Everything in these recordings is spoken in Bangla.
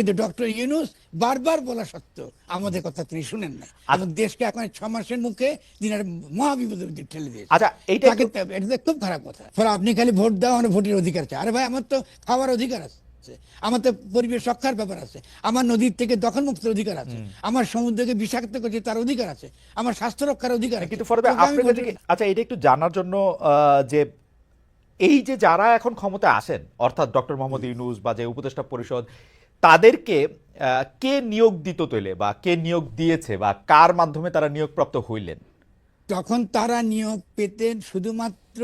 কিন্তু ডক্টর ইউনুস বারবার বলা সত্ত্বেও আমাদের কথা তিনি শুনেন না এবং দেশকে এখন ছ মাসের মুখে তিনি মহাবিপদের মধ্যে ঠেলে দিয়েছে আচ্ছা, এইটা এটা খুব খারাপ কথা। ফলে আপনি খালি ভোট দাও আমার ভোটের অধিকার আছে আরে ভাই আমার তো খাওয়ার অধিকার আছে। আমার তো পরিবেশ রক্ষার ব্যাপার আছে। আমার নদীর থেকে দখল মুক্তের অধিকার আছে। আমার সমুদ্রকে বিষাক্ত করছে তার অধিকার আছে। আমার স্বাস্থ্য রক্ষার অধিকার কিন্তু আচ্ছা এটা একটু জানার জন্য যে এই যে যারা এখন ক্ষমতা আসেন অর্থাৎ ডক্টর মোহাম্মদ ইউনুস বা যে উপদেষ্টা পরিষদ তাদেরকে কে নিয়োগ দিত তৈলে বা কে নিয়োগ দিয়েছে বা কার মাধ্যমে তারা নিয়োগপ্রাপ্ত হইলেন? তখন তারা নিয়োগ পেতেন শুধুমাত্র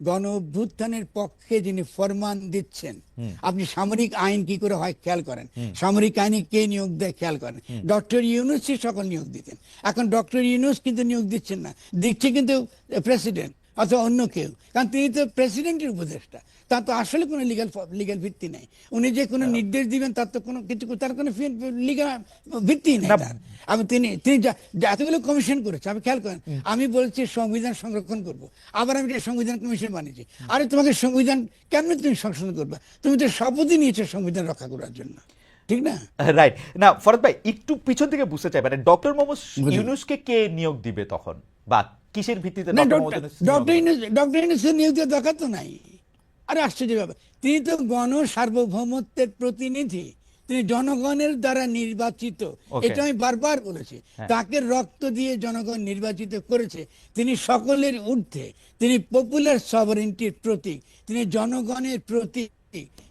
গণ অভ্যুত্থানের পক্ষে যিনি ফরমান দিচ্ছেন আপনি সামরিক আইন কি করে হয় খেয়াল করেন? সামরিক আইনে কে নিয়োগ দেয় খেয়াল করেন? ডক্টর ইউনুসই সকল নিয়োগ দিতেন। এখন ডক্টর ইউনুস কিন্তু নিয়োগ দিচ্ছেন না। দিচ্ছে কিন্তু প্রেসিডেন্ট। অথবা অন্য কেউ। কারণ তিনি তো প্রেসিডেন্টের উপদেষ্টা। তার তো আসলে কোনো লিগাল লিগাল ভিত্তি নেই। উনি যে কোনো নির্দেশ দিবেন তার তো কোনো কিছু তার কোনো লিগাল ভিত্তি নেই তার। আমি তিনি তিনি এতগুলো কমিশন করেছে আমি খেয়াল করেন। আমি বলছি সংবিধান সংরক্ষণ করব। আবার আমি একটা সংবিধান কমিশন বানিয়েছি। আরে তোমাকে সংবিধান কেন তুমি সংশোধন করবে? তুমি তো শপথই নিয়েছো সংবিধান রক্ষা করার জন্য। ঠিক না? রাইট না ফরদ ভাই একটু পিছন থেকে বুঝতে চাই মানে ডক্টর মোহাম্মদ ইউনুসকে কে নিয়োগ দিবে তখন? বা কিসের ভিত্তিতে ডক্টর ইউনুসের দরকার তো নাই। আরে আশ্চর্য ব্যাপার। তিনি তো গণ সার্বভৌমত্বের প্রতিনিধি। তিনি জনগণের দ্বারা নির্বাচিত। এটা আমি বারবার বলেছি। তাকে রক্ত দিয়ে জনগণ নির্বাচিত করেছে। তিনি সকলের ঊর্ধ্বে। তিনি পপুলার সভারেন্টির প্রতীক। তিনি জনগণের প্রতীক।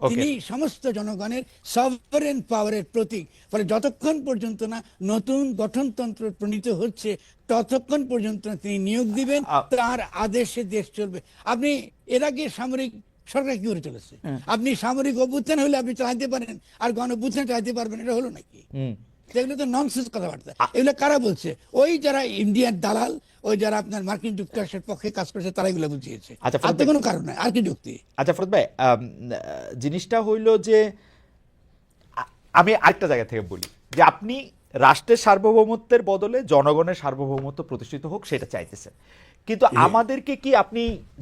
তিনি সমস্ত জনগণের সভারেন পাওয়ারের প্রতীক। ফলে যতক্ষণ পর্যন্ত না নতুন গঠনতন্ত্র প্রণীত হচ্ছে ততক্ষণ পর্যন্ত তিনি নিয়োগ দিবেন তার আদেশে দেশ চলবে। আপনি এর আগে সামরিক সরকার কি করে চলেছে? আপনি সামরিক অভ্যুত্থান হলে আপনি চালাইতে পারেন আর গণ অভ্যুত্থান চালাইতে পারবেন এটা হলো নাকি। এগুলো তো ননসেন্স কথাবার্তা এগুলো কারা বলছে? ওই যারা ইন্ডিয়ান দালাল ওই যারা আপনার মার্কিন যুক্তরাষ্ট্রের পক্ষে কাজ করেছে তারা এগুলো বুঝিয়েছে। আচ্ছা, আর কোনো কারণ নাই আর কি যুক্তি? আচ্ছা ফরদ ভাই জিনিসটা হইল যে আমি আরেকটা জায়গা থেকে বলি যে আপনি রাষ্ট্রের সার্বভৌমত্বের বদলে জনগণের সার্বভৌমত্ব প্রতিষ্ঠিত হোক সেটা চাইতেছেন। কিন্তু আমাদেরকে কি আপনি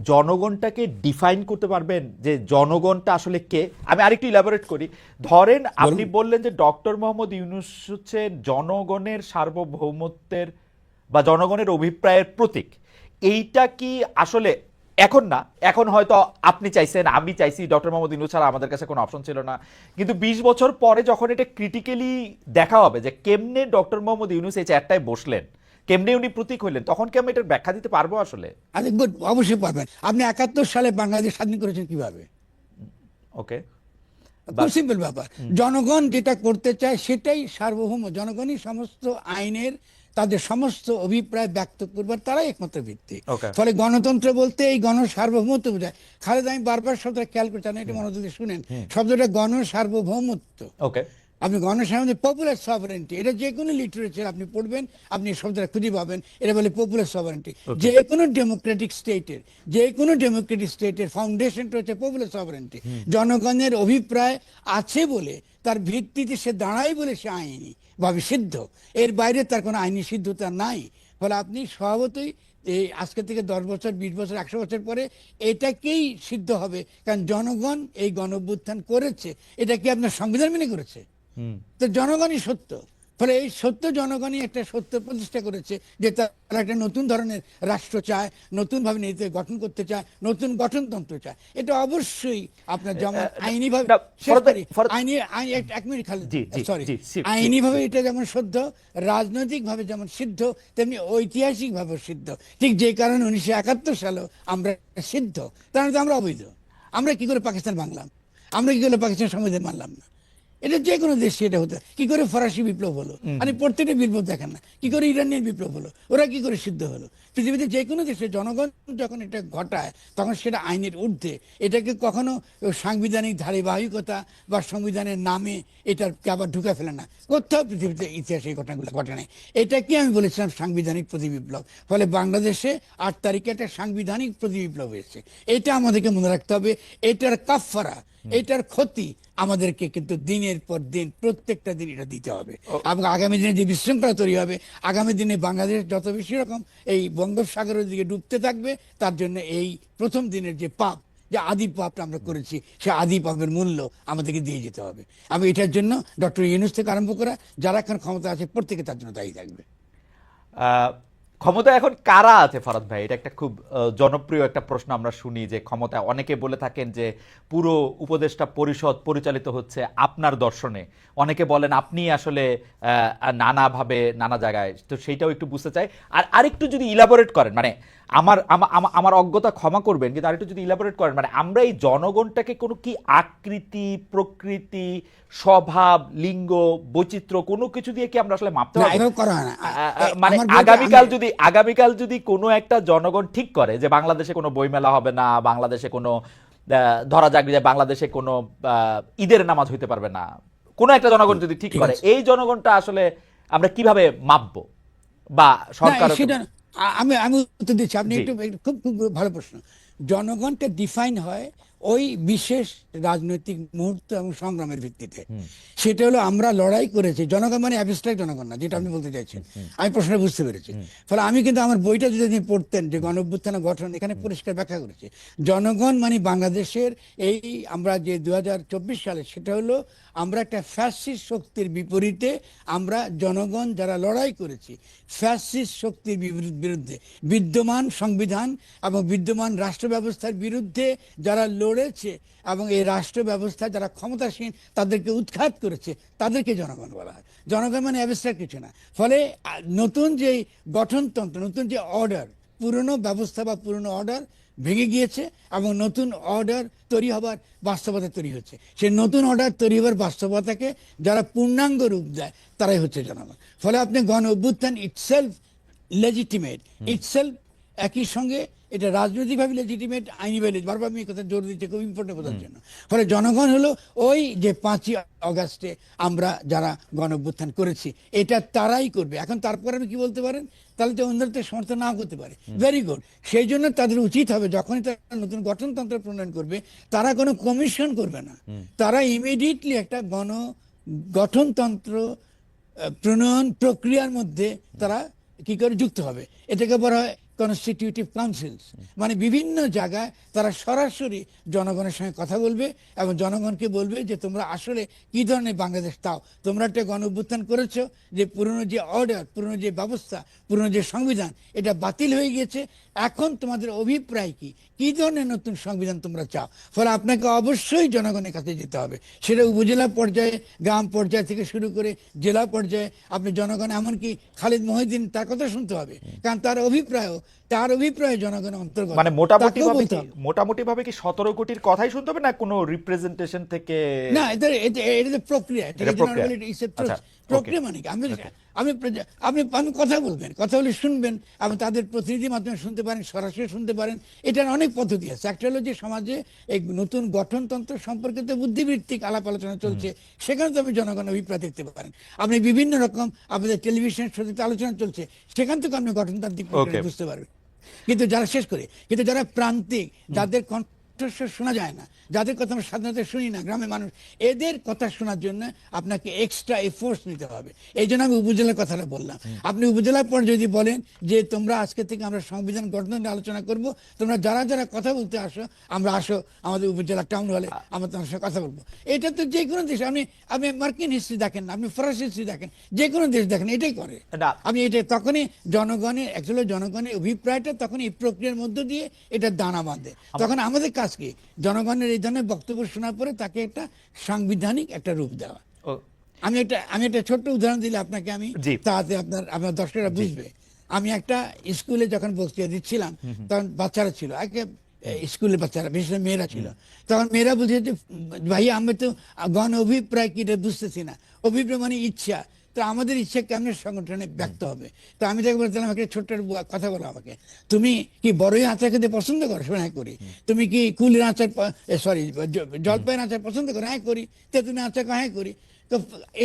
জনগণটাকে ডিফাইন করতে পারবেন? যে জনগণটা আসলে কে? আমি আরেকটু ইলাবোরেট করি। ধরেন আপনি বললেন যে ডক্টর মোহাম্মদ ইউনুস হচ্ছে জনগণের সার্বভৌমত্বের বা জনগণের অভিপ্রায়ের প্রতীক। এইটা কি আসলে এখন না? এখন হয়তো আপনি চাইছেন আমি চাইছি ডক্টর মোহাম্মদ ইউনুস ছাড়া আমাদের কাছে কোনো অপশন ছিল না। কিন্তু বিশ বছর পরে যখন এটা ক্রিটিক্যালি দেখা হবে যে কেমনে ডক্টর মোহাম্মদ ইউনুস এই চেয়ারটায় বসলেন কেমনে উনি প্রতীক হইলেন? তখন কি আমি এটার ব্যাখ্যা দিতে পারব আসলে? আচ্ছা গুড অবশ্যই পারবেন। আপনি একাত্তর সালে বাংলাদেশ স্বাধীন করেছেন কীভাবে? ওকে। খুব সিম্পল ব্যাপার। জনগণ যেটা করতে চায় সেটাই সার্বভৌম। জনগণই সমস্ত আইনের তাদের সমস্ত অভিপ্রায় ব্যক্ত করবার তারাই একমাত্র ভিত্তি। ফলে গণতন্ত্র বলতে এই গণ সার্বভৌমত্ব বোঝায়। খালেদ আমি বারবার শব্দটা খেয়াল করছি না এটা মনোযোগ শুনেন। শব্দটা গণ সার্বভৌমত্ব ওকে। আপনি গণসাধারণ পপুলার সভারেন্টি এটা যে কোনো লিটারেচার আপনি পড়বেন আপনি শব্দটা খুঁজে পাবেন এটা বলে পপুলার সভারেন্টি যে কোনো ডেমোক্রেটিক স্টেটের যে কোনো ডেমোক্রেটিক স্টেটের ফাউন্ডেশনটা হচ্ছে পপুলার সভারেন্টি জনগণের অভিপ্রায় আছে বলে তার ভিত্তিতে সে দাঁড়ায় বলে সে আইনি ভাবে সিদ্ধ এর বাইরে তার কোনো আইনি সিদ্ধতা নাই। ফলে আপনি স্বভাবতই এই আজকে থেকে দশ বছর বিশ বছর একশো বছর পরে এটাকেই সিদ্ধ হবে। কারণ জনগণ এই গণ করেছে এটা কি আপনার সংবিধান মেনে করেছে। তো জনগণই সত্য। ফলে এই সত্য জনগণই একটা সত্য প্রতিষ্ঠা করেছে যে তারা একটা নতুন ধরনের রাষ্ট্র চায় নতুন ভাবে নীতি গঠন করতে চায় নতুন গঠনতন্ত্র চায়। এটা অবশ্যই আপনার যেমন আইনি ভাবে আইনি এক- মিনিট খালি। সরি আইনি ভাবে এটা যেমন শুদ্ধ রাজনৈতিক ভাবে যেমন সিদ্ধ তেমনি ঐতিহাসিক ভাবে সিদ্ধ। ঠিক যে কারণে উনিশশো একাত্তর সালেও আমরা সিদ্ধ। তার মানে তো আমরা অবৈধ। আমরা কি করে পাকিস্তান বাংলাম আমরা কি করে পাকিস্তান সংবিধান মানলাম না? এটা যে কোনো দেশে এটা হতো কি করে ফরাসি বিপ্লব হলো? মানে প্রত্যেকটা বিপ্লব দেখেন না। কি করে ইরানিয়ান বিপ্লব হলো? ওরা কি করে সিদ্ধ হলো? পৃথিবীতে যে কোনো দেশে জনগণ যখন এটা ঘটায় তখন সেটা আইনের ঊর্ধ্বে। এটাকে কখনো সাংবিধানিক ধারাবাহিকতা বা সংবিধানের নামে এটাকে আবার ঢুকে ফেলে না। কোথাও পৃথিবীতে ইতিহাসে এই ঘটনাগুলো ঘটে নাই। এটাকে আমি বলেছিলাম সাংবিধানিক প্রতিবিপ্লব। ফলে বাংলাদেশে আট তারিখে একটা সাংবিধানিক প্রতিবিপ্লব হয়েছে। এটা আমাদেরকে মনে রাখতে হবে। এটার কাফারা এটার ক্ষতি আমাদেরকে কিন্তু দিনের পর দিন প্রত্যেকটা দিন এটা দিতে হবে। এবং আগামী দিনে যে বিশৃঙ্খলা তৈরি হবে আগামী দিনে বাংলাদেশ যত বেশি রকম এই বঙ্গোপসাগরের দিকে ডুবতে থাকবে তার জন্য এই প্রথম দিনের যে পাপ যে আদি পাপটা আমরা করেছি সে আদি পাপের মূল্য আমাদেরকে দিয়ে যেতে হবে। আমি এটার জন্য ডক্টর ইউনুস থেকে আরম্ভ করা যারা এখন ক্ষমতা আছে প্রত্যেকে তার জন্য দায়ী থাকবে। আহ, ক্ষমতা এখন কারা আছে, ফরাদ ভাই? এটা একটা খুব জনপ্রিয় একটা প্রশ্ন আমরা শুনি যে ক্ষমতা, অনেকে বলে থাকেন যে পুরো উপদেষ্টা পরিষদ পরিচালিত হচ্ছে আপনার দর্শনে। অনেকে বলেন আপনি আসলে নানাভাবে, নানা জায়গায়, তো সেইটাও একটু বুঝতে চাই। আর আরেকটু যদি ইলাবোরেট করেন মানে আমার আমা- আমা- আমার অজ্ঞতা ক্ষমা করবেন কিন্তু আরেকটু যদি ইলাবোরেট করেন মানে আমরা এই জনগণটাকে কোনো কি আকৃতি প্রকৃতি স্বভাব লিঙ্গ বৈচিত্র্য কোনো কিছু দিয়ে কি আমরা আসলে মাপতে মানে আগামীকাল যদি আগামীকাল যদি কোনো একটা জনগণ ঠিক করে যে বাংলাদেশে কোনো বইমেলা হবে না বাংলাদেশে কোনো ধরা যাক যে বাংলাদেশে কোনো আহ, ঈদের নামাজ হইতে পারবে না কোনো একটা জনগণ যদি ঠিক করে এই জনগণটা আসলে আমরা কীভাবে মাপবো? বা সরকার আমি আমি উত্তর দিচ্ছি। আপনি একটু খুব খুব ভালো প্রশ্ন। জনগণকে ডিফাইন হয় ওই বিশেষ রাজনৈতিক মুহূর্ত এবং সংগ্রামের ভিত্তিতে। সেটা হলো আমরা লড়াই করেছি জনগণ মানে অ্যাবস্ট্রাক্ট জনগণ না যেটা আপনি বলতে চাইছেন। আমি প্রশ্নটা বুঝতে পেরেছি। ফলে আমি কিন্তু আমার বইটা যদি আপনি পড়তেন যে গণঅভ্যুত্থান গঠন এখানে পরিষ্কার ব্যাখ্যা করেছি। জনগণ মানে বাংলাদেশের এই আমরা যে দু হাজার চব্বিশ সালে সেটা হলো আমরা একটা ফ্যাসিস্ট শক্তির বিপরীতে আমরা জনগণ যারা লড়াই করেছি ফ্যাসিস্ট শক্তির বিরুদ্ধে বিদ্যমান সংবিধান এবং বিদ্যমান রাষ্ট্র ব্যবস্থার বিরুদ্ধে যারা লড়েছে এবং এই রাষ্ট্র ব্যবস্থা যারা ক্ষমতাসীন তাদেরকে উৎখাত করেছে তাদেরকে জনগণ বলা হয়। জনগণ মানে অ্যাবস্ট্রাক্ট কিছু না। ফলে নতুন যে গঠনতন্ত্র নতুন যে অর্ডার পুরনো ব্যবস্থা বা পুরনো অর্ডার ভেঙে গিয়েছে এবং নতুন অর্ডার তৈরি হবার বাস্তবতা তৈরি হচ্ছে। সেই নতুন অর্ডার তৈরি হবার বাস্তবতাকে যারা পূর্ণাঙ্গ রূপ দেয় তারাই হচ্ছে জনগণ। ফলে আপনি গণ অভ্যুত্থান ইটসেলফ লেজিটিমেট ইটসেলফ একই সঙ্গে এটা রাজনৈতিকভাবে লেজিটিমেট আইনি আইনিভাবে বারবার আমি কথা জোর দিচ্ছি খুব ইম্পর্টেন্ট বোঝার জন্য। ফলে জনগণ হলো ওই যে পাঁচই অগাস্টে আমরা যারা গণ অভ্যুত্থান করেছি এটা তারাই করবে। এখন তারপরে আমি কি বলতে পারেন? তাহলে তো অন্যরা তো সমর্থন নাও করতে পারে। ভেরি গুড সেই জন্য তাদের উচিত হবে যখনই তারা নতুন গঠনতন্ত্র প্রণয়ন করবে তারা কোনো কমিশন করবে না। তারা ইমিডিয়েটলি একটা গণ গঠনতন্ত্র প্রণয়ন প্রক্রিয়ার মধ্যে তারা কি করে যুক্ত হবে? এটাকে বলা হয় কনস্টিটিউটিভ কাউন্সিলস মানে বিভিন্ন জায়গায় তারা সরাসরি জনগণের সঙ্গে কথা বলবে এবং জনগণকে বলবে যে তোমরা আসলে কি ধরনের বাংলাদেশ তাও তোমরা একটা গণ অভ্যুত্থান করেছ যে পুরনো যে অর্ডার পুরনো যে ব্যবস্থা, পুরনো যে সংবিধান, এটা বাতিল হয়ে গিয়েছে। এখন তোমাদের অভিপ্রায় কি? কি ধরনের নতুন সংবিধান তোমরা চাও? ফলে আপনাকে অবশ্যই জনগণের কাছে যেতে হবে। সেটা উপজেলা পর্যায়ে গ্রাম পর্যায় থেকে শুরু করে জেলা পর্যায়ে আপনি জনগণ এমনকি খালিদ মহিদিন তার কথা শুনতে হবে। কারণ তার অভিপ্রায়ও তার অভিপ্রায় জনগণের অন্তর্গত। মানে মোটামুটি মোটামুটি ভাবে কি সতেরো কোটির কথাই শুনতে হবে না কোনো রিপ্রেজেন্টেশন থেকে না এটা এটা প্রক্রিয়া। প্রক্রিয়া। মানে আমি আমি আপনি আপনি কথা বলবেন কথা বলে শুনবেন এবং তাদের প্রতিনিধির মাধ্যমে শুনতে পারেন সরাসরি শুনতে পারেন। এটার অনেক পদ্ধতি আছে। একটা হলো যে সমাজে এই নতুন গঠনতন্ত্র সম্পর্কিত বুদ্ধিবৃত্তিক আলাপ আলোচনা চলছে। সেখানে তো আপনি জনগণের অভিপ্রায় দেখতে পারেন। আপনি বিভিন্ন রকম আপনাদের টেলিভিশন শোতে আলোচনা চলছে। সেখান থেকে আপনি গঠনতান্ত্রিক বুঝতে পারবেন। কিন্তু যারা শেষ করে কিন্তু যারা প্রান্তিক যাদের কণ্ঠস্বর শোনা যায় না। যাদের কথা আমরা সাধারণত শুনি না গ্রামের মানুষ এদের কথা শোনার জন্য আপনাকে এক্সট্রা এফোর্টস নিতে হবে। এই জন্য আমি উপজেলার কথাটা বললাম। আপনি উপজেলার পর যদি বলেন যে তোমরা আজকে থেকে আমরা সংবিধান গঠন নিয়ে আলোচনা করব তোমরা যারা যারা কথা বলতে আসো আমরা আসো আমাদের উপজেলা টাউন হলে আমরা তোমার সঙ্গে কথা বলব। এটা তো যে কোনো দেশ আপনি আপনি মার্কিন হিস্ট্রি দেখেন না আপনি ফরাসি হিস্ট্রি দেখেন যে কোনো দেশ দেখেন এটাই করে। আমি এটা তখনই জনগণের অ্যাকচুয়ালি জনগণের অভিপ্রায়টা তখন এই প্রক্রিয়ার মধ্য দিয়ে এটা দানা বাঁধে। তখন আমাদের কাজ কি জনগণের এই ধরনের বক্তব্য শোনার পরে তাকে একটা সাংবিধানিক একটা রূপ দেওয়া। আমি একটা আমি একটা ছোট্ট উদাহরণ দিলে আপনাকে আমি তাতে আপনার আপনার দর্শকরা বুঝবে। আমি একটা স্কুলে যখন বক্তৃতা দিচ্ছিলাম তখন বাচ্চারা ছিল একে স্কুলের বাচ্চারা বিশেষ করে মেয়েরা ছিল। তখন মেয়েরা বলছে যে ভাই আমি তো গণ অভিপ্রায় কি বুঝতেছি না। অভিপ্রায় মানে ইচ্ছা। তো আমাদের ইচ্ছা কেমন সংগঠনে ব্যক্ত হবে? তো আমি তাকে বলছিলাম আমাকে ছোট্ট কথা বলো আমাকে। তুমি কি বড়ই আচার খেতে পছন্দ করো? শোনা হ্যাঁ করি। তুমি কি কুলির আচার সরি জলপাইয়ের আচার পছন্দ করো? হ্যাঁ করি। তেতুনি আচার হ্যাঁ করি। তো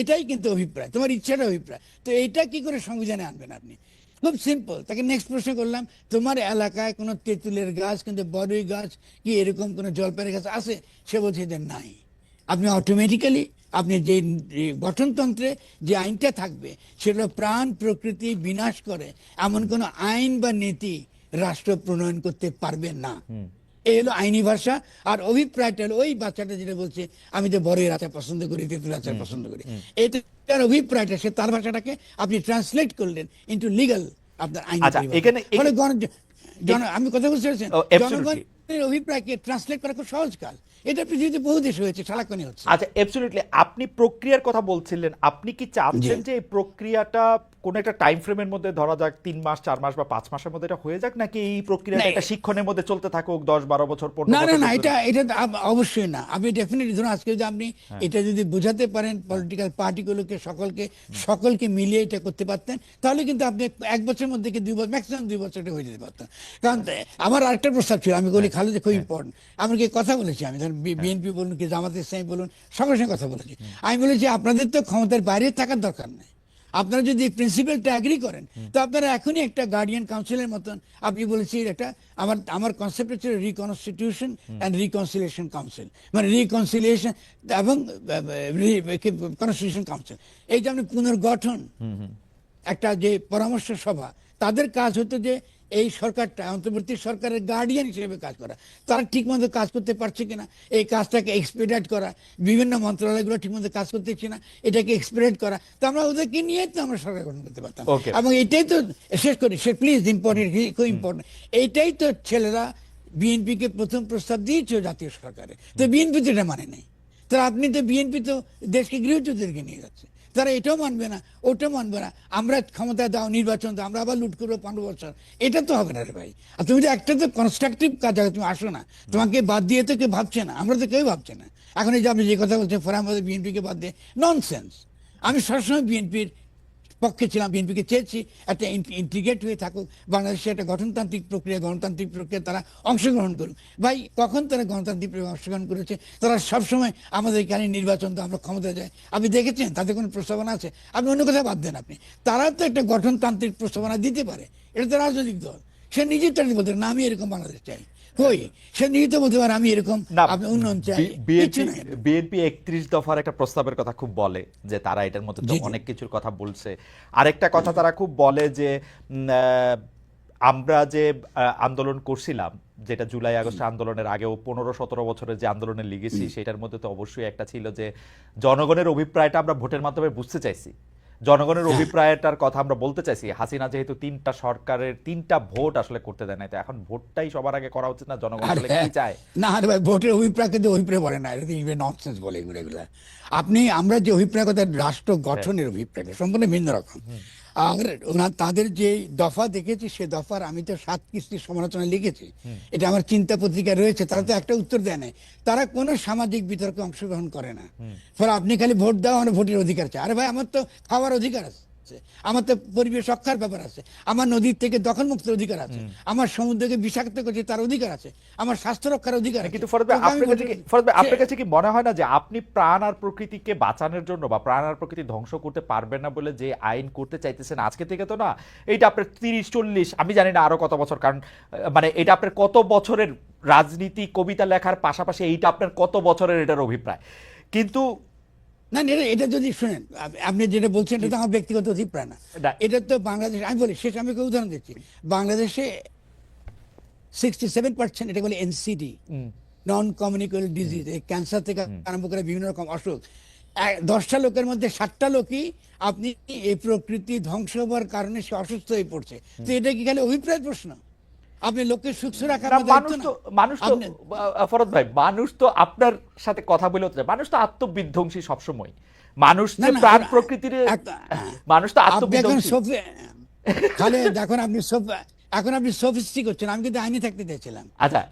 এটাই কিন্তু অভিপ্রায়। তোমার ইচ্ছাটা অভিপ্রায়। তো এটা কি করে সংবিধানে আনবেন আপনি? খুব সিম্পল তাকে নেক্সট প্রশ্ন করলাম তোমার এলাকায় কোনো তেঁতুলের গাছ কিন্তু বড়ই গাছ কি এরকম কোনো জলপাইয়ের গাছ আছে? সে বলছে যে নাই। আপনি অটোমেটিক্যালি আপনি যে গঠনতন্ত্রে যে আইনটা থাকবে সেটা প্রাণ প্রকৃতি বিনাশ করে এমন কোনো আইন বা নীতি রাষ্ট্র প্রণয়ন করতে পারবে না। এই হলো আইনি ভাষা আর অভিপ্রায়টা হলো ওই বাচ্চাটা যেটা বলছে আমি তো বড়ের আচার পছন্দ করি তেঁতুল আচার পছন্দ করি। এটার অভিপ্রায়টা সে তার ভাষাটাকে আপনি ট্রান্সলেট করলেন ইন্টু লিগাল আপনার আইন আচ্ছা, এখানে- আমি কথা বুঝতে পারছেন. জনগণের অভিপ্রায়কে ট্রান্সলেট করা খুব সহজ কাজ। এটা পৃথিবীতে বহু দেশে হয়েছে সারাক্ষণই হচ্ছে। আচ্ছা অ্যাবসলিউটলি আপনি প্রক্রিয়ার কথা বলছিলেন। আপনি কি চাচ্ছেন যে এই প্রক্রিয়াটা কোন একটা টাইম ফ্রেমের মধ্যে ধরা যাক তিন মাস চার মাস বা পাঁচ মাসের মধ্যে এটা হয়ে যাক নাকি এই প্রক্রিয়াটা একটা শিক্ষণের মধ্যে চলতে থাকুক দশ বারো বছর পনেরো না না না এটা এটা অবশ্যই না। আপনি ডেফিনেটলি ধরুন আজকে যদি আপনি হ্যাঁ। এটা যদি বোঝাতে পারেন পলিটিক্যাল পার্টিগুলোকে সকলকে সকলকে মিলিয়ে এটা করতে পারতেন তাহলে কিন্তু আপনি এক বছরের মধ্যে কি দুই বছর ম্যাক্সিমাম দুই বছর এটা হয়ে যেতে পারতেন। কারণ আমার আরেকটা প্রস্তাব ছিল আমি বলি খালেদা খুব ইম্পর্টেন্ট আমি কি কথা বলেছি? আমি ধরুন বিএনপি বলুন কি জামাত ইসলামী বলুন সঙ্গে সঙ্গে কথা বলেছি। আমি বলেছি আপনাদের তো ক্ষমতার বাইরে থাকার দরকার নেই। আপনারা যদি প্রিন্সিপালটা অ্যাগ্রি করেন তো আপনারা এখনই একটা গার্ডিয়ান কাউন্সিলের মতন আপনি বলেছি একটা আমার আমার কনসেপ্ট হচ্ছে রিকনস্টিটিউশন অ্যান্ড রিকনসিলিয়েশন কাউন্সিল মানে রিকনসিলিয়েশন এবং কনস্টিটিউশন কাউন্সিল এই যে আপনি পুনর্গঠন একটা যে পরামর্শ সভা তাদের কাজ হতো যে এই সরকারটা অন্তর্বর্তী সরকারের গার্ডিয়ান হিসেবে কাজ করা। তারা ঠিকমতো কাজ করতে পারছে কিনা এই কাজটাকে এক্সপেডিট করা বিভিন্ন মন্ত্রণালয়গুলো ঠিকমতো কাজ করতেছে না এটাকে এক্সপেডিট করা। তো আমরা ওদেরকে নিয়ে তো আমরা সরকার গঠন করতে পারতাম। এবং এটাই তো শেষ করি সে প্লিজ ইম্পর্টেন্ট খুব ইম্পর্টেন্ট এইটাই তো ছেলেরা বিএনপিকে প্রথম প্রস্তাব দিয়েছে জাতীয় সরকারে। তো বিএনপি তো এটা মানে নেই। তারা আপনি তো বিএনপি তো দেশকে গৃহযুদ্ধেরকে নিয়ে যাচ্ছে তারা এটাও মানবে না ওটা মানবে না। আমরা ক্ষমতা দাও, নির্বাচন দাও, আমরা আবার লুট করব পনেরো বছর। এটা তো হবে না রে ভাই। আর তুমি তো একটা তো কনস্ট্রাকটিভ কাজ তুমি আসো না। তোমাকে বাদ দিয়ে তো কেউ ভাবছে না। আমরা তো কেউ ভাবছে না। এখন এই যে আপনি যে কথা বলছেন, ফোরাম বিএনপিকে বাদ দিয়ে ননসেন্স আমি সবসময় বিএনপির পক্ষে ছিলাম, বিএনপিকে চেয়েছি একটা ইন্টিগ্রেট হয়ে থাকুক। বাংলাদেশে একটা গঠনতান্ত্রিক প্রক্রিয়া, গণতান্ত্রিক প্রক্রিয়া তারা অংশগ্রহণ করুক। ভাই, কখন তারা গণতান্ত্রিক প্রক্রিয়ায় অংশগ্রহণ করেছে? তারা সবসময় আমাদের এখানে নির্বাচন তো আমরা ক্ষমতা যায় আপনি দেখেছেন, তাদের কোনো প্রস্তাবনা আছে? আপনি অন্য কথা বাদ দেন আপনি। তারা তো একটা গঠনতান্ত্রিক প্রস্তাবনা দিতে পারে। এটা তো রাজনৈতিক দল। সে নিজের তারিখ বলতে না, আমি এরকম বাংলাদেশ চাই। কই? সে নিজে তো বলতে পারে আমি এরকম আপনি উন্নয়ন চাই। বিএনপি একত্রিশ দফার একটা প্রস্তাবের কথা খুব বলে যে তারা এটার মধ্যে। অনেক কিছুর কথা বলছে। আরেকটা কথা তারা খুব বলে যে আমরা যে আন্দোলন করছিলাম যেটা জুলাই আগস্ট আন্দোলনের আগেও পনেরো সতেরো বছরের যে আন্দোলনের লিগেছি সেটার মধ্যে তো অবশ্যই একটা ছিল যে জনগণের অভিপ্রায়টা আমরা ভোটের মাধ্যমে বুঝতে চাইছি। জনগণের অভিপ্রায়টার কথা আমরা বলতে চাইছি। হাসিনা যেহেতু তিনটা সরকারের তিনটা ভোট আসলে করতে দেয় না তো এখন ভোটটাই সবার আগে করা উচিত না জনগণ আসলে কি চায়? না আরে ভাই ভোটের অভিপ্রায় কিন্তু অভিপ্রায় বলে না এটা ননসেন্স বলে এগুলো এগুলো। আপনি আমরা যে অভিপ্রায় কথা রাষ্ট্র গঠনের অভিপ্রায় সম্পূর্ণ ভিন্ন রকম। আর ওনার তাদের যে দফা দেখেছি সে দফার আমি তো সাত কিস্তির সমালোচনা লিখেছি। এটা আমার চিন্তা পত্রিকা রয়েছে তারা তো একটা উত্তর দেয় নাই। তারা কোনো সামাজিক বিতর্কে অংশগ্রহণ করে না। ফলে আপনি খালি ভোট দেওয়া আমার ভোটের অধিকার চাই। আরে ভাই আমার তো খাওয়ার অধিকার আছে। আমার তো পরিবেশ রক্ষার ব্যাপার আছে। আমার নদীর থেকে দখল মুক্ত অধিকার আছে। আমার সমুদ্রকে বিষাক্ত করছে তার অধিকার আছে। আমার স্বাস্থ্য রক্ষার অধিকার আছে। কিন্তু আপনার কাছে কি মনে হয় না যে আপনি প্রাণ আর প্রকৃতিকে বাঁচানোর জন্য বা প্রাণ আর প্রকৃতি ধ্বংস করতে পারবেন না বলে যে আইন করতে চাইতেছেন আজকে থেকে তো না এইটা আপনার তিরিশ চল্লিশ আমি জানি না আরও কত বছর কারণ মানে এটা আপনার কত বছরের রাজনীতি কবিতা লেখার পাশাপাশি এইটা আপনার কত বছরের এটার অভিপ্রায়। কিন্তু না এটা- এটা যদি শুনেন আপনি যেটা বলছেন এটা তো আমার ব্যক্তিগত। এটা তো বাংলাদেশ আমি বলি শেষ আমি উদাহরণ দিচ্ছি। বাংলাদেশে সিক্সটি সেভেন পার্সেন্ট এটা বলে এনসিডি নন কমিউনিকেবল ডিজিজ এই ক্যান্সার থেকে আরম্ভ করে বিভিন্ন রকম অসুখ। দশটা লোকের মধ্যে সাতটা লোকই আপনি এই প্রকৃতি ধ্বংস হওয়ার কারণে সে অসুস্থ হয়ে পড়ছে। তো এটা কি খালি অভিপ্রায় প্রশ্ন? আপনি লোকের সুস্থ রাখার মানুষ তো মানুষ তো ফরদ ভাই মানুষ তো আপনার সাথে কথা বলে হতে মানুষ তো আত্মবিধ্বংসী সবসময়। মানুষ যে প্রাণ প্রকৃতির মানুষ তো আত্মবিধ্বংসী। খালে এখন আপনি সব এখন আপনি সফিস্টিক হচ্ছেন আমি কিন্তু আইনি থাকতে চাইছিলাম আচ্ছা।